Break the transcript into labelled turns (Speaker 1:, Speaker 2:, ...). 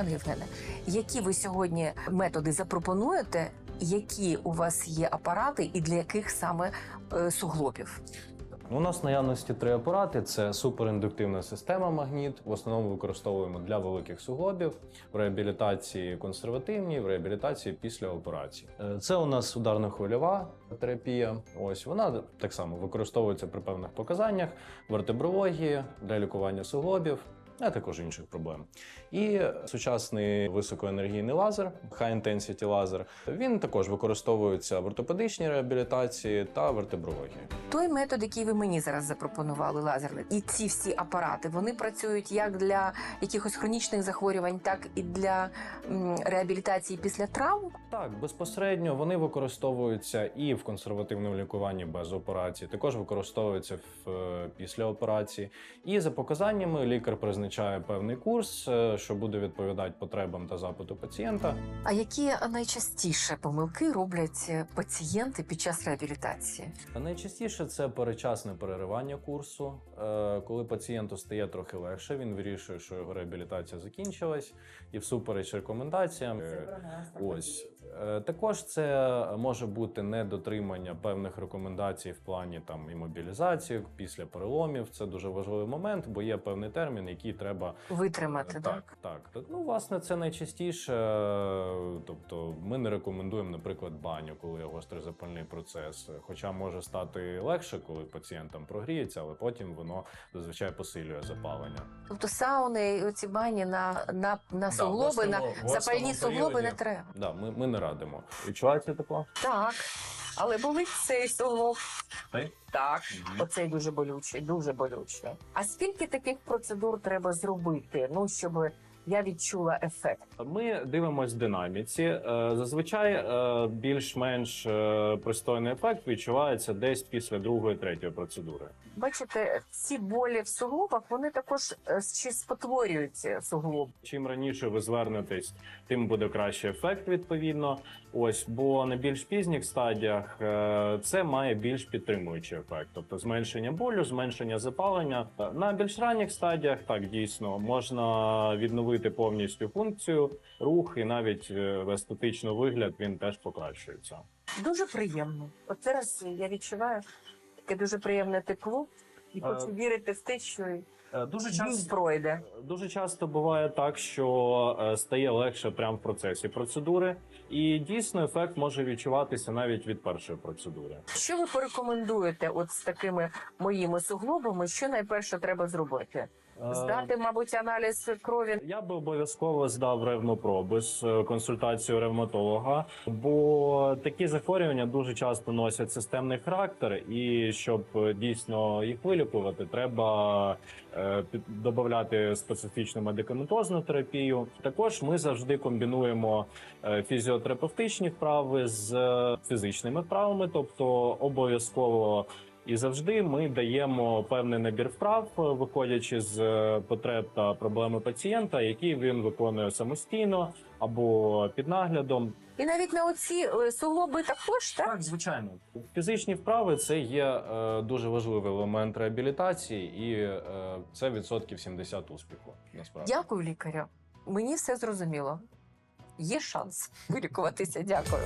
Speaker 1: Пане Євгене, які ви сьогодні методи запропонуєте? Які у вас є апарати, і для яких саме е, суглобів?
Speaker 2: У нас наявності три апарати: це суперіндуктивна система магніт. В основному використовуємо для великих суглобів в реабілітації консервативній, в реабілітації після операції. Е, Це у нас ударно-хвильова терапія. Ось вона так само використовується при певних показаннях вертебрології для лікування суглобів. А також інших проблем. І сучасний високоенергійний лазер, High Intensity лазер, він також використовується в ортопедичній реабілітації та вертебрології.
Speaker 1: Той метод, який ви мені зараз запропонували, лазерний, і ці всі апарати, вони працюють як для якихось хронічних захворювань, так і для реабілітації після травм.
Speaker 2: Так, безпосередньо вони використовуються і в консервативному лікуванні без операції, також використовуються в е, після операції. І за показаннями лікар призначає певний курс, е, що буде відповідати потребам та запиту пацієнта.
Speaker 1: А які найчастіше помилки роблять е, пацієнти під час реабілітації?
Speaker 2: А найчастіше це перечасне переривання курсу. Е, Коли пацієнту стає трохи легше, він вирішує, що його реабілітація закінчилась, і всупереч рекомендаціям. Ось також це може бути недотримання певних рекомендацій в плані там імобілізації після переломів. Це дуже важливий момент, бо є певний термін, який треба
Speaker 1: Витримати, так?
Speaker 2: так, так. Ну, власне, це найчастіше. е, Тобто, ми не рекомендуємо, наприклад, баню, коли є гострий запальний процес. Хоча може стати легше, коли пацієнт там прогріється, але потім воно зазвичай посилює запалення.
Speaker 1: Тобто сауни і оці бані на, на, на суглоби, на запальні суглоби не треба.
Speaker 2: Да, ми, ми не радимо. Відчувається тепло?
Speaker 1: Так, але болить цей суглоб.
Speaker 2: Цей?
Speaker 1: Так,
Speaker 2: Мгм.
Speaker 1: оцей дуже болючий, дуже болючий. А скільки таких процедур треба зробити? Ну щоб я відчула ефект?
Speaker 2: Ми дивимось в динаміці. Е, Зазвичай е, більш-менш е, пристойний ефект відчувається десь після другої, третьої процедури.
Speaker 1: Бачите, ці болі в суглобах вони також е, ще спотворюють е, суглоб.
Speaker 2: Чим раніше ви звернетесь, тим буде кращий ефект відповідно. Ось, бо на більш пізніх стадіях це має більш підтримуючий ефект, тобто зменшення болю, зменшення запалення. На більш ранніх стадіях так дійсно можна відновити повністю функцію, рух і навіть е, в естетичний вигляд він теж покращується.
Speaker 1: Дуже приємно. От зараз я відчуваю таке дуже приємне тепло і
Speaker 2: Е,
Speaker 1: хочу вірити в те, що
Speaker 2: Е, Дуже часто
Speaker 1: пройде.
Speaker 2: Дуже часто буває так, що е, стає легше прямо в процесі процедури, і дійсно ефект може відчуватися навіть від першої процедури.
Speaker 1: Що ви порекомендуєте от з такими моїми суглобами? Що найперше треба зробити? Здати, мабуть, аналіз крові.
Speaker 2: Я би обов'язково здав ревмопроби з е, консультацією ревматолога, бо такі захворювання дуже часто носять системний характер, і щоб е, дійсно їх вилікувати, треба е, додати специфічну медикаментозну терапію. Також ми завжди комбінуємо фізіотерапевтичні вправи з фізичними вправами, тобто обов'язково. І завжди ми даємо певний набір вправ, е, виходячи з е, потреб та проблеми пацієнта, які він виконує самостійно або під наглядом.
Speaker 1: І навіть на оці е, суглоби також, так?
Speaker 2: Так, звичайно, фізичні вправи це є е, дуже важливий елемент реабілітації, і е, це відсотків 70 успіху. Насправді.
Speaker 1: Дякую, лікарю. Мені все зрозуміло. Є шанс вилікуватися. Дякую.